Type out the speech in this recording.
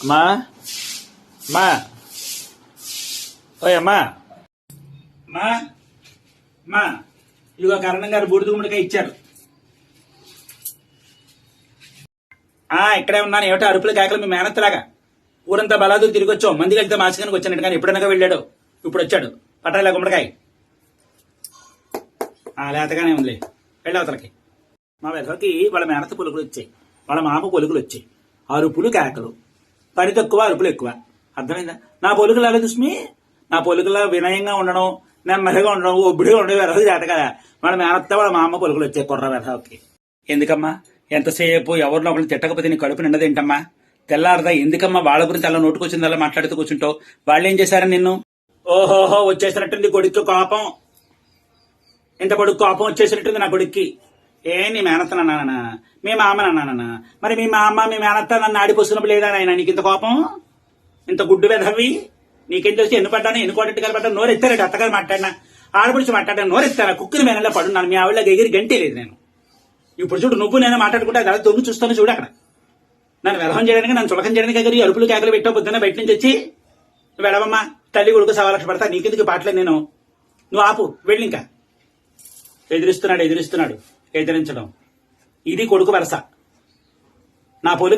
అమ్మా అమ్మా ఓయ్ అమ్మా అమ్మా అమ్మా ఇదిగో కరణం గారు బూడిద గుమ్మడికాయ ఇచ్చారు. ఆ ఇక్కడే ఉన్నాను. ఏమిటో? అరుపుల కేకలు మీ మేనత్తలాగా. ఊరంతా బలాదు తిరిగి వచ్చావు మంది వెళ్తే మాసికానికి వచ్చానట్టు కానీ ఎప్పుడనగా వెళ్ళాడు. ఇప్పుడు వచ్చాడు. పట్టాల గుమ్మడికాయ. ఆ లేతగానే ఉందిలే. వెళ్ళి అవతలకి. మా వెధవకి వాళ్ళ మేనత్త పొలుకులు వచ్చాయి. వాళ్ళ మామ పొలుకులు వచ్చాయి. అరుపులు కేకలు. పని తక్కువ అరుపులు ఎక్కువ. అర్థమైందా? నా పొలుకులు ఎలా దుష్మి నా పొలుకులా వినయంగా ఉండడం నెమ్మదిగా ఉండడం ఒబ్బిడిగా ఉండడం వెధవ చేత కదా. మన మేనత్త వాళ్ళ మామ పొలుకులు వచ్చాయి కుర్ర వెధవకి. ఎందుకమ్మా? ఎంతసేపు ఎవరినో ఒకరిని తిట్టకపోతే నీ కడుపు నిండదేంటమ్మా తెల్లారదా? ఎందుకమ్మా? వాళ్ళ గురించి అలా నోటుకొచ్చిందలా మాట్లాడుతూ కూర్చుంటావు? వాళ్ళు ఏం చేశారని నిన్ను? ఓహోహో వచ్చేసినట్టుంది కొడుక్కి కోపం. ఇంత కొడుకు కోపం వచ్చేసినట్టుంది నా కొడుక్కి. ఏ నీ మేనత్త అన్నానా మీ మామ అన్నానా మరి మీ మా అమ్మ మీ మేనత్త నన్ను ఆడిపోస్తున్నప్పుడు లేదా నాయన? నీకు ఇంత కోపం? ఇంత గుడ్డు వెధవి? నీకేం తెలిసి? ఎన్ని పడ్డాను? ఎన్ని కోటెట్టు కలిపడ్డా నోరు ఎత్తాడు అత్తగారు మాట్లాడినా? ఆడపడిచి మాట్లాడాను? నోరు ఎత్తారా కుక్కిని మేనలో పడున్నాను. మీ ఆవిడ ఎగిరి గంటే లేదు నేను. ఇప్పుడు చూడు నువ్వు నేను మాట్లాడుకుంటే అది అలా తొంగి చూస్తాను చూడు అక్కడ. నన్ను వెధం చేయడానికి నన్ను చులకం చేయడానికి ఎగిరి అరుపులు కేకలు పెట్టావు పొద్దున్న బయట నుంచి వచ్చి. నువ్వు వెళ్ళవమ్మా తల్లి కొడుకు సవాలక్ష పడతా నీకెందుకు పాటలే? నేను నువ్వు ఆపు వెళ్ళి ఇంకా ఎదిరిస్తున్నాడు ఎదిరిస్తున్నాడు. ఎదిరించడం. ఇది కొడుకు వరస. నా పొలుగు